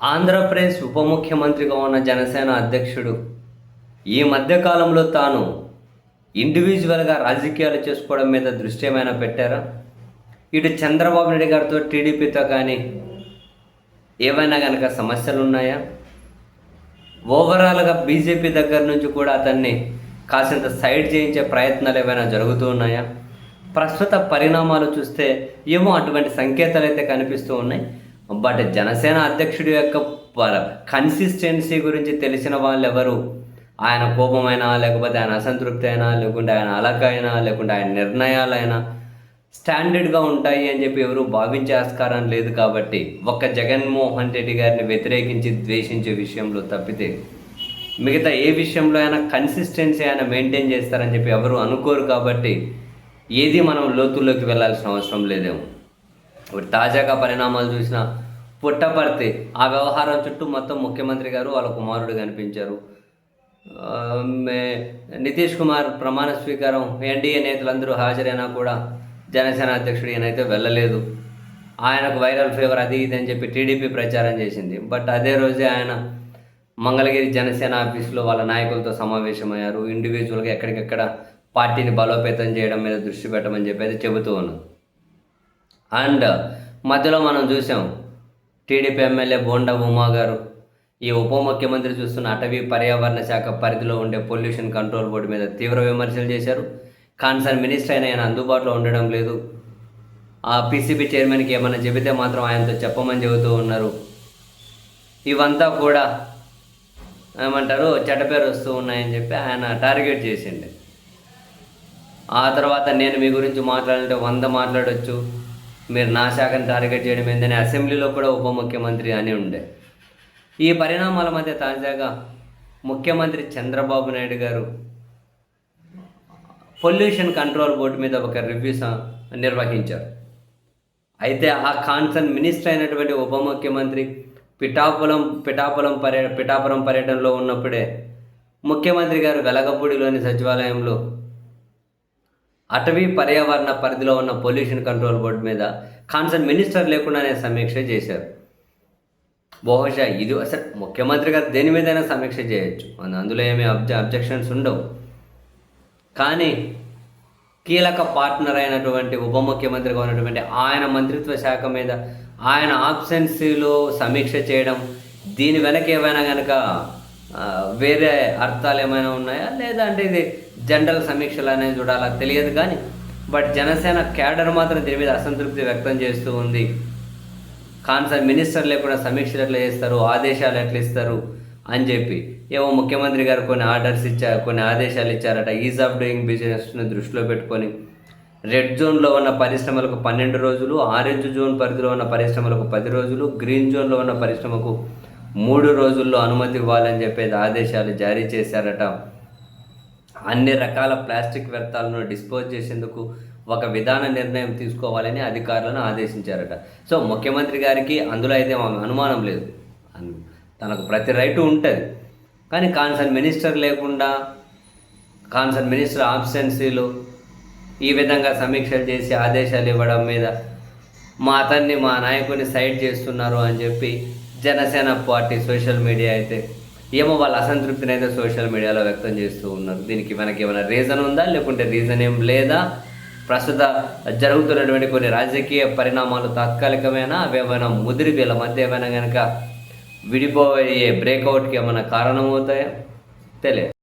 ఆంధ్రప్రదేశ్ ఉప ముఖ్యమంత్రిగా ఉన్న జనసేన అధ్యక్షుడు ఈ మధ్యకాలంలో తాను ఇండివిజువల్గా రాజకీయాలు చేసుకోవడం మీద దృష్టి ఏమైనా పెట్టారా? ఇటు చంద్రబాబు నాయుడు గారితో టీడీపీతో కానీ ఏవైనా కనుక సమస్యలు ఉన్నాయా ఓవరాల్గా బీజేపీ దగ్గర నుంచి కూడా అతన్ని కాసింత సైడ్ చేయించే ప్రయత్నాలు ఏమైనా జరుగుతూ ఉన్నాయా? ప్రస్తుత పరిణామాలు చూస్తే ఏమో అటువంటి సంకేతాలు అయితే కనిపిస్తూ ఉన్నాయి. బట్ జనసేన అధ్యక్షుడి యొక్క కన్సిస్టెన్సీ గురించి తెలిసిన వాళ్ళు ఎవరు ఆయన కోపమైనా లేకపోతే ఆయన అసంతృప్తి అయినా లేకుంటే ఆయన అలకైనా లేకుంటే ఆయన నిర్ణయాలైనా స్టాండర్డ్గా ఉంటాయి అని చెప్పి ఎవరు భావించే ఆస్కారం లేదు కాబట్టి ఒక్క జగన్మోహన్ రెడ్డి గారిని వ్యతిరేకించి ద్వేషించే విషయంలో తప్పితే మిగతా ఏ విషయంలో అయినా కన్సిస్టెన్సీ ఆయన మెయింటైన్ చేస్తారని చెప్పి ఎవరు అనుకోరు కాబట్టి ఏది మనం లోతుల్లోకి వెళ్ళాల్సిన అవసరం లేదేమో. ఇప్పుడు తాజాగా పరిణామాలు చూసిన పుట్టపర్తి ఆ వ్యవహారం చుట్టూ మొత్తం ముఖ్యమంత్రి గారు వాళ్ళ కుమారుడు కనిపించారు. మే- నితీష్ కుమార్ ప్రమాణ స్వీకారం ఎన్డీఏ నేతలందరూ హాజరైనా కూడా జనసేన అధ్యక్షుడు ఈయనైతే వెళ్ళలేదు. ఆయనకు వైరల్ ఫీవర్ అది ఇది అని చెప్పి టీడీపీ ప్రచారం చేసింది. బట్ అదే రోజే ఆయన మంగళగిరి జనసేన ఆఫీసులో వాళ్ళ నాయకులతో సమావేశమయ్యారు. ఇండివిజువల్గా ఎక్కడికెక్కడ పార్టీని బలోపేతం చేయడం మీద దృష్టి పెట్టమని చెప్పి అయితే చెబుతూ ఉన్నారు. అండ్ మధ్యలో మనం చూసాం టీడీపీ ఎమ్మెల్యే బోండా ఉమా గారు. ఈ ఉప ముఖ్యమంత్రి చూస్తున్న అటవీ పర్యావరణ శాఖ పరిధిలో ఉండే పొల్యూషన్ కంట్రోల్ బోర్డు మీద తీవ్ర విమర్శలు చేశారు. కాన్సర్న్ మినిస్టర్ అయిన ఆయన అందుబాటులో ఉండడం లేదు. ఆ పీసీబీ చైర్మన్కి ఏమైనా చెబితే మాత్రం ఆయనతో చెప్పమని చెబుతూ ఉన్నారు. ఇవంతా కూడా ఏమంటారు చెడ్డపేరు వస్తూ ఉన్నాయని చెప్పి ఆయన టార్గెట్ చేసిండు. ఆ తర్వాత నేను మీ గురించి మాట్లాడాలంటే వంద మాట్లాడొచ్చు. మీరు నా శాఖను టార్గెట్ చేయడం ఏందని అసెంబ్లీలో కూడా ఉప ముఖ్యమంత్రి అని ఉండే. ఈ పరిణామాల మధ్య తాజాగా ముఖ్యమంత్రి చంద్రబాబు నాయుడు గారు పొల్యూషన్ కంట్రోల్ బోర్డు మీద ఒక రివ్యూ నిర్వహించారు. అయితే ఆ కాన్సర్న్ మినిస్టర్ అయినటువంటి ఉప ముఖ్యమంత్రి పిఠాపురం పిఠాపురం పర్య పిఠాపురం పర్యటనలో ఉన్నప్పుడే ముఖ్యమంత్రి గారు వెలగపూడిలోని సచివాలయంలో అటవీ పర్యావరణ పరిధిలో ఉన్న పొల్యూషన్ కంట్రోల్ బోర్డు మీద కాన్సర్న్ మినిస్టర్ లేకుండానే సమీక్ష చేశారు. బహుశా ఇది అసలు ముఖ్యమంత్రి గారు దేని మీదైనా సమీక్ష చేయొచ్చు. అందులో ఏమీ అబ్జ అబ్జెక్షన్స్ ఉండవు. కానీ కీలక పార్ట్నర్ అయినటువంటి ఉప ముఖ్యమంత్రిగా ఉన్నటువంటి ఆయన మంత్రిత్వ శాఖ మీద ఆయన ఆబ్సెన్సీలో సమీక్ష చేయడం దీని వెనక ఏమైనా కనుక వేరే అర్థాలు ఏమైనా ఉన్నాయా? లేదా అంటే ఇది జనరల్ సమీక్షలు అనేది చూడాలా? తెలియదు కానీ బట్ జనసేన క్యాడర్ మాత్రం దీని మీద అసంతృప్తి వ్యక్తం చేస్తూ ఉంది. కాన్సర్ మినిస్టర్ లేకుండా సమీక్షలు ఎట్లా చేస్తారు? ఆదేశాలు ఎట్లా ఇస్తారు? అని చెప్పి. ఏమో ముఖ్యమంత్రి గారు కొన్ని ఆర్డర్స్ ఇచ్చారు కొన్ని ఆదేశాలు ఇచ్చారట. ఈజ్ ఆఫ్ డూయింగ్ బిజినెస్ని దృష్టిలో పెట్టుకొని. రెడ్ జోన్లో ఉన్న పరిశ్రమలకు పన్నెండు రోజులు ఆరెంజ్ జోన్ పరిధిలో ఉన్న పరిశ్రమలకు పది రోజులు గ్రీన్ జోన్లో ఉన్న పరిశ్రమకు మూడు రోజుల్లో అనుమతి ఇవ్వాలని చెప్పేది ఆదేశాలు జారీ చేశారట. అన్ని రకాల ప్లాస్టిక్ వ్యర్థాలను డిస్పోజ్ చేసేందుకు ఒక విధాన నిర్ణయం తీసుకోవాలని అధికారులను ఆదేశించారట. సో ముఖ్యమంత్రి గారికి అందులో అయితే అనుమానం లేదు. తనకు ప్రతి రైటు ఉంటుంది. కానీ కాన్సర్న్ మినిస్టర్ లేకుండా కాన్సర్న్ మినిస్టర్ ఆబ్సెన్సీలు ఈ విధంగా సమీక్షలు చేసి ఆదేశాలు ఇవ్వడం మీద మా అతన్ని మా నాయకుడిని సైడ్ చేస్తున్నారు అని చెప్పి జనసేన పార్టీ సోషల్ మీడియా అయితే ఏమో వాళ్ళ అసంతృప్తిని అయితే సోషల్ మీడియాలో వ్యక్తం చేస్తూ ఉన్నారు. దీనికి మనకి ఏమైనా రీజన్ ఉందా? లేకుంటే రీజన్ ఏం లేదా? ప్రస్తుత జరుగుతున్నటువంటి కొన్ని రాజకీయ పరిణామాలు తాత్కాలికమైనా? అవి ఏమైనా ముదిరి వీళ్ళ మధ్య ఏమైనా కనుక విడిపోయే బ్రేక్అవుట్కి ఏమైనా కారణమవుతాయా? తెలియదు.